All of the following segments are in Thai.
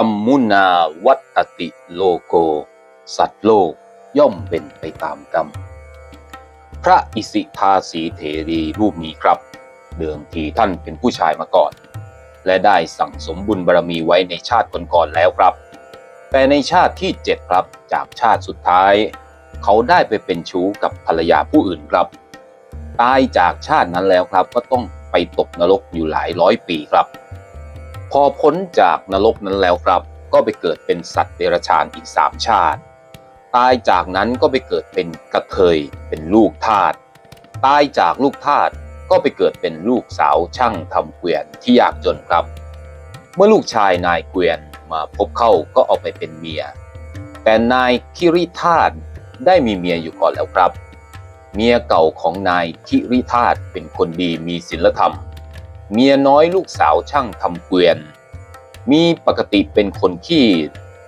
กัมมุนาวัตติโลโก สัตว์โลกย่อมเป็นไปตามกรรม พระอิสิทาสีเถรีรูปนี้ครับ เดิมทีท่านเป็นผู้ชายมาก่อน และได้สั่งสมบุญบารมีไว้ในชาติก่อนๆแล้วครับ แต่ในชาติที่เจ็ดครับจากชาติสุดท้าย เขาได้ไปเป็นชู้กับภรรยาผู้อื่นครับ ตายจากชาตินั้นแล้วครับก็ต้องไปตกนรกอยู่หลายร้อยปีครับ พอพ้นจากนรกนั้นแล้วครับ ก็ไปเกิดเป็นสัตว์เดรัจฉานอีกสามชาติ ตายจากนั้นก็ไปเกิดเป็นกระเทยเป็นลูกทาสตายจากลูกทาสก็ไปเกิดเป็นลูกสาวช่างทำเกวียนที่ยากจนครับ เมื่อลูกชายนายเกวียนมาพบเข้าก็เอาไปเป็นเมีย แต่นายคิริธาตได้มีเมียอยู่ก่อนแล้วครับ เมียเก่าของนายคิริธาตเป็นคนดีมีศีลธรรม เมียน้อยลูกสาวช่างทำเกวียน มีปกติเป็นคนขี้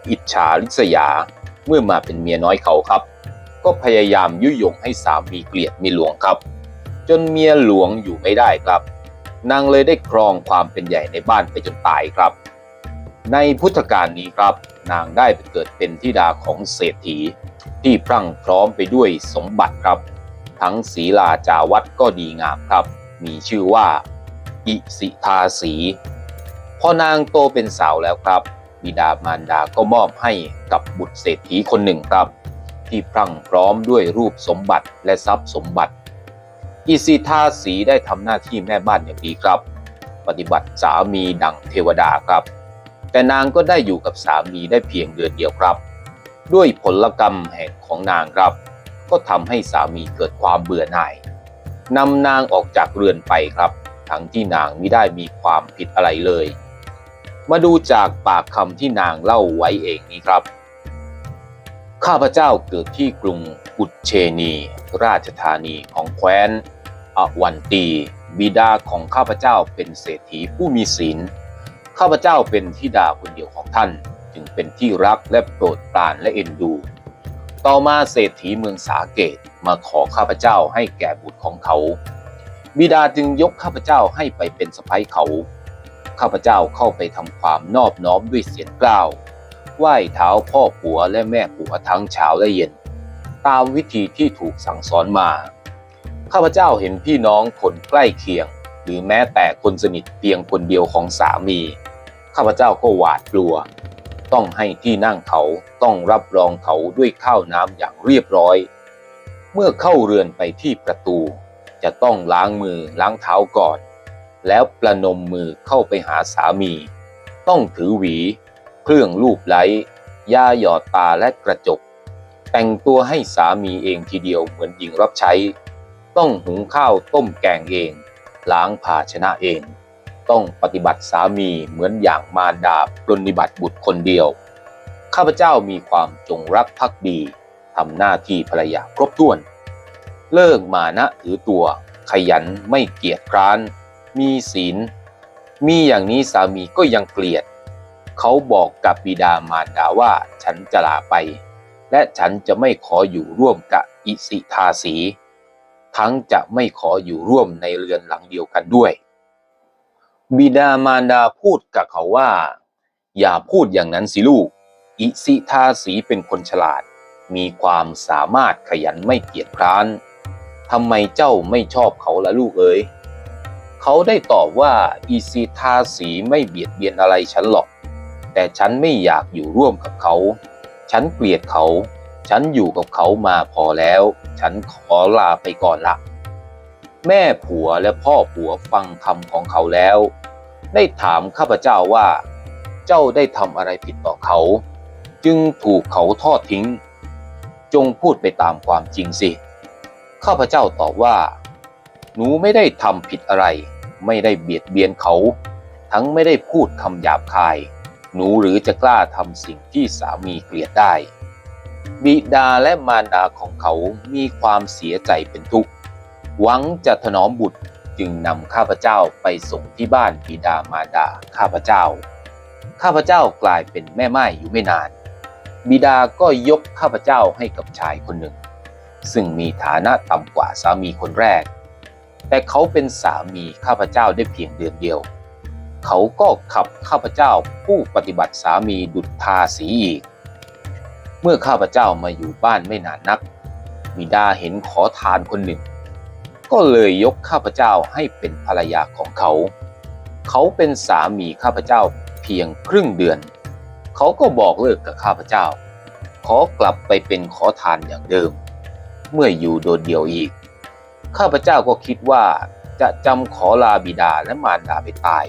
อิจฉาริษยาเมื่อมาเป็นเมียน้อยเขาครับ ก็พยายามยุยงให้สามีเกลียดมีหลวงครับ จนเมียหลวงอยู่ไม่ได้ครับ นางเลยได้ครองความเป็นใหญ่ในบ้านไปจนตายครับ ในพุทธกาลนี้ครับ นางได้ไปเกิดเป็นธิดาของเศรษฐี ที่พรั่งพร้อมไปด้วยสมบัติครับ ทั้งศีลาจาวัดก็ดีงามครับ มีชื่อว่า อิสิทาสีพอนางโตเป็นสาวแล้วครับ บิดามารดาก็มอบให้กับบุตรเศรษฐีคนหนึ่งครับ ที่พรั่งพร้อมด้วยรูปสมบัติและทรัพย์สมบัติ อิสิทาสีได้ทำหน้าที่แม่บ้านอย่างดีครับ ปฏิบัติสามีดังเทวดาครับ แต่นางก็ได้อยู่กับสามีได้เพียงเดือนเดียวครับ ด้วยผลกรรมแห่งของนางครับ ก็ทำให้สามีเกิดความเบื่อหน่ายนำนางออกจากเรือนไปครับ ทั้งที่นางไม่ได้มีความผิดอะไรเลย มาดูจากปากคำที่นางเล่าไว้เองนี้ครับ ข้าพเจ้าเกิดที่กรุงอุเชนี ราชธานีของแคว้นอวันตี บิดาของข้าพเจ้าเป็นเศรษฐีผู้มีศีล ข้าพเจ้าเป็นธิดาคนเดียวของท่าน จึงเป็นที่รักและโปรดปรานและเอ็นดูต่อมาเศรษฐีเมืองสาเกตมาขอข้าพเจ้าให้แก่บุตรของเขา บิดาจึงยกข้าพเจ้าให้ไปเป็นสะใภ้เขา ข้าพเจ้าเข้าไปทำความนอบน้อมด้วยเสียงกล้าว ไหว้เท้าพ่อผัวและแม่ผัวทั้งเช้าและเย็น ตามวิธีที่ถูกสั่งสอนมา ข้าพเจ้าเห็นพี่น้องคนใกล้เคียง หรือแม้แต่คนสนิทเพียงคนเดียวของสามี ข้าพเจ้าก็หวาดกลัว ต้องให้ที่นั่งเขาต้องรับรองเขาด้วยข้าวน้ำอย่างเรียบร้อย เมื่อเข้าเรือนไปที่ประตู จะต้องล้างมือล้างเท้าก่อน แล้วประนมมือเข้าไปหาสามี ต้องถือหวี เครื่องลูบไล้ยาหยอดตาและกระจก แต่งตัวให้สามีเองทีเดียวเหมือนหญิงรับใช้ ต้องหุงข้าวต้มแกงเอง ล้างภาชนะเอง ต้องปฏิบัติสามีเหมือนอย่างมารดาปรนนิบัติบุตรคนเดียว ข้าพเจ้ามีความจงรักภักดีทำหน้าที่ภรรยาครบถ้วน เลิกมานะถือตัว ขยันไม่เกียจคร้าน มีศีล มีอย่างนี้สามีก็ยังเกลียด เขาบอกกับบิดามารดาว่าฉันจะลาไป และฉันจะไม่ขออยู่ร่วมกับอิสิทาสี ทั้งจะไม่ขออยู่ร่วมในเรือนหลังเดียวกันด้วย บิดามารดาพูดกับเขาว่า อย่าพูดอย่างนั้นสิลูก อิสิทาสีเป็นคนฉลาด มีความสามารถขยันไม่เกียจคร้าน ทำไมเจ้าไม่ชอบเขาละลูกเอ๋ยเขาได้ตอบว่าอิสิทาสีไม่เบียดเบียนอะไรฉันหรอก แต่ฉันไม่อยากอยู่ร่วมกับเขา ฉันเกลียดเขา ฉันอยู่กับเขามาพอแล้ว ฉันขอลาไปก่อนละแม่ผัวและพ่อผัวฟังคำของเขาแล้ว ได้ถามข้าพเจ้าว่า เจ้าได้ทำอะไรผิดต่อเขา จึงถูกเขาทอดทิ้ง จงพูดไปตามความจริงสิ ข้าพเจ้าตอบว่า หนูไม่ได้ทำผิดอะไร ไม่ได้เบียดเบียนเขา ทั้งไม่ได้พูดคำหยาบคาย หนูหรือจะกล้าทำสิ่งที่สามีเกลียดได้ บิดาและมารดาของเขามีความเสียใจเป็นทุกข์หวังจะถนอมบุตรจึงนำข้าพเจ้าไปส่งที่บ้านบิดามารดาข้าพเจ้า ข้าพเจ้ากลายเป็นแม่ไม้อยู่ไม่นาน บิดาก็ยกข้าพเจ้าให้กับชายคนหนึ่ง ซึ่งมีฐานะต่ำกว่าสามีคนแรก แต่เขาเป็นสามีข้าพเจ้าได้เพียงเดือนเดียว เขาก็ขับข้าพเจ้าผู้ปฏิบัติสามีดุจทาสีอีก เมื่อข้าพเจ้ามาอยู่บ้านไม่นานนักบิดาเห็นขอทานคนหนึ่ง ก็เลยยกข้าพเจ้าให้เป็นภรรยาของเขา เขาเป็นสามีข้าพเจ้าเพียงครึ่งเดือน เขาก็บอกเลิกกับข้าพเจ้า ขอกลับไปเป็นขอทานอย่างเดิม เมื่ออยู่โดดเดี่ยวอีก ข้าพเจ้าก็คิดว่าจะจำขอลาบิดาและมารดาไปตาย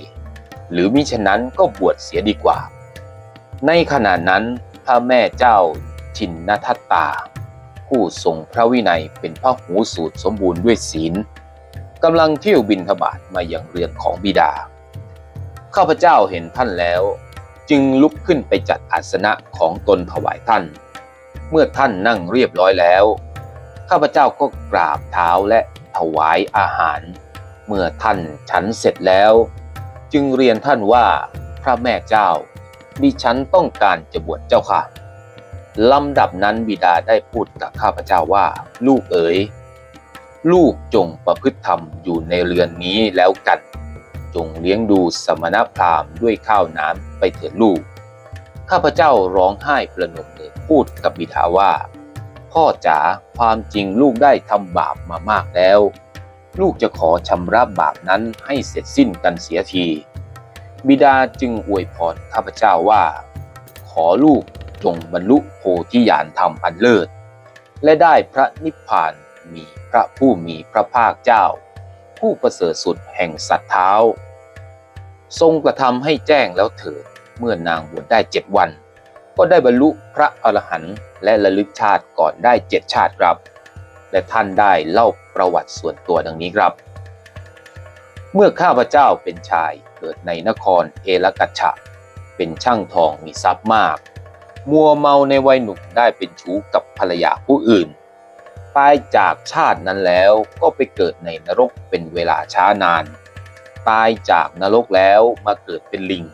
หรือมิฉะนั้นก็บวชเสียดีกว่า ในขณะนั้นพระแม่เจ้าชินนทัตตา ผู้ทรงพระวินัยเป็นพระหูสูตรสมบูรณ์ด้วยศีลกำลังเที่ยวบินทบาทมาอย่างเรือนของบิดา ข้าพเจ้าเห็นท่านแล้ว จึงลุกขึ้นไปจัดอาสนะของตนถวายท่าน เมื่อท่านนั่งเรียบร้อยแล้ว ข้าพเจ้าก็กราบเท้าและถวายอาหาร เมื่อท่านฉันเสร็จแล้ว จึงเรียนท่านว่าพระแม่เจ้าดิฉันต้องการจะบวชเจ้าค่ะลำดับนั้นบิดาได้พูดกับข้าพเจ้าว่า ลูกเอ๋ยลูกจงประพฤติธรรมอยู่ในเรือนนี้แล้วกัน จงเลี้ยงดูสมณพราหมณ์ด้วยข้าวน้ำไปเถิดลูก ข้าพเจ้าร้องไห้ประนมมือพูดกับบิดาว่า พ่อจ๋าความจริงลูกได้ทำบาปมามากแล้ว ลูกจะขอชำระบาปนั้นให้เสร็จสิ้นกันเสียที บิดาจึงอวยพรข้าพเจ้าว่า ขอลูกจงบรรลุโพธิญาณธรรมอันเลิศ และได้พระนิพพานมีพระผู้มีพระภาคเจ้า ผู้ประเสริฐสุดแห่งสัตว์เท้า ทรงกระทำให้แจ้งแล้วเถิดเมื่อนางบวชได้เจ็ดวัน ก็ได้บรรลุพระอรหันต์ และระลึกชาติก่อนได้เจ็ดชาติครับ และท่านได้เล่าประวัติส่วนตัวดังนี้ครับ เมื่อข้าพเจ้าเป็นชายเกิดในนครเอลกัชชะ เป็นช่างทองมีทรัพย์มาก มัวเมาในวัยหนุ่มได้เป็นชู้กับภรรยาผู้อื่นตายจากชาตินั้นแล้วก็ไปเกิดในนรกเป็นเวลาช้านาน ตายจากนรกแล้วมาเกิดเป็นลิง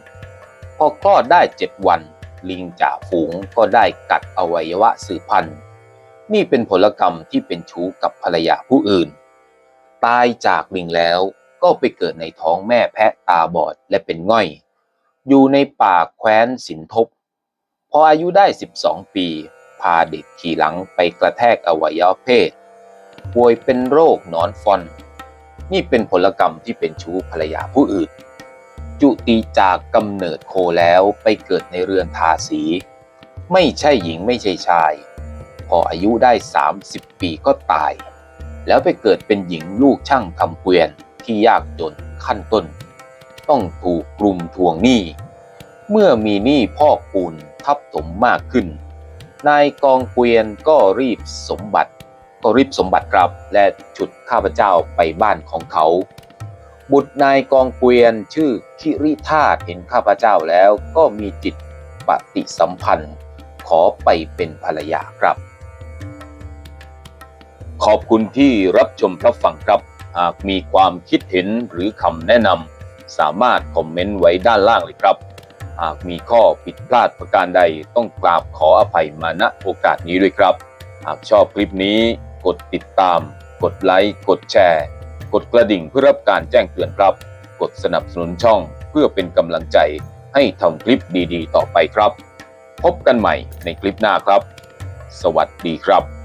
พอคลอดได้เจ็ดวัน ลิงจ่าฝูงก็ได้กัดอวัยวะสืบพันธุ์ นี่เป็นผลกรรมที่เป็นชู้กับภรรยาผู้อื่น ตายจากลิงแล้วก็ไปเกิดในท้องแม่แพะตาบอดและเป็นง่อย อยู่ในป่าแคว้นสินทบ พออายุได้ 12 ปี พาเด็กขี่หลังไปกระแทกอวัยวะเพศ ป่วยเป็นโรคหนอนฟอน นี่เป็นผลกรรมที่เป็นชู้ภรรยาผู้อื่น จุติจากกำเนิดโคแล้วไปเกิดในเรือนทาสี ไม่ใช่หญิงไม่ใช่ชาย พออายุได้ 30 ปีก็ตาย แล้วไปเกิดเป็นหญิงลูกช่างทำเกวียนที่ยากจนขั้นต้น ต้องถูกกลุ่มทวงหนี้ เมื่อมีหนี้พ่อปูนทับถมมากขึ้น นายกองเกวียนก็รีบสมบัติ ก็รีบสมบัติกลับและฉุดข้าพเจ้าไปบ้านของเขา บุตรนายกองเกวียนชื่อคิริธาตเห็นข้าพเจ้าแล้วก็มีจิตปฏิสัมพันธ์ ขอไปเป็นภรรยาครับ ขอบคุณที่รับชมรับฟังครับ หากมีความคิดเห็นหรือคำแนะนำสามารถคอมเมนต์ไว้ด้านล่างเลยครับ หากมีข้อผิดพลาดประการใดต้องกราบขออภัยมาณโอกาสนี้ด้วยครับ หากชอบคลิปนี้กดติดตาม กดไลค์ กดแชร์ กดกระดิ่งเพื่อรับการแจ้งเตือนครับ กดสนับสนุนช่องเพื่อเป็นกำลังใจให้ทำคลิปดีๆ ต่อไปครับ พบกันใหม่ในคลิปหน้าครับ สวัสดีครับ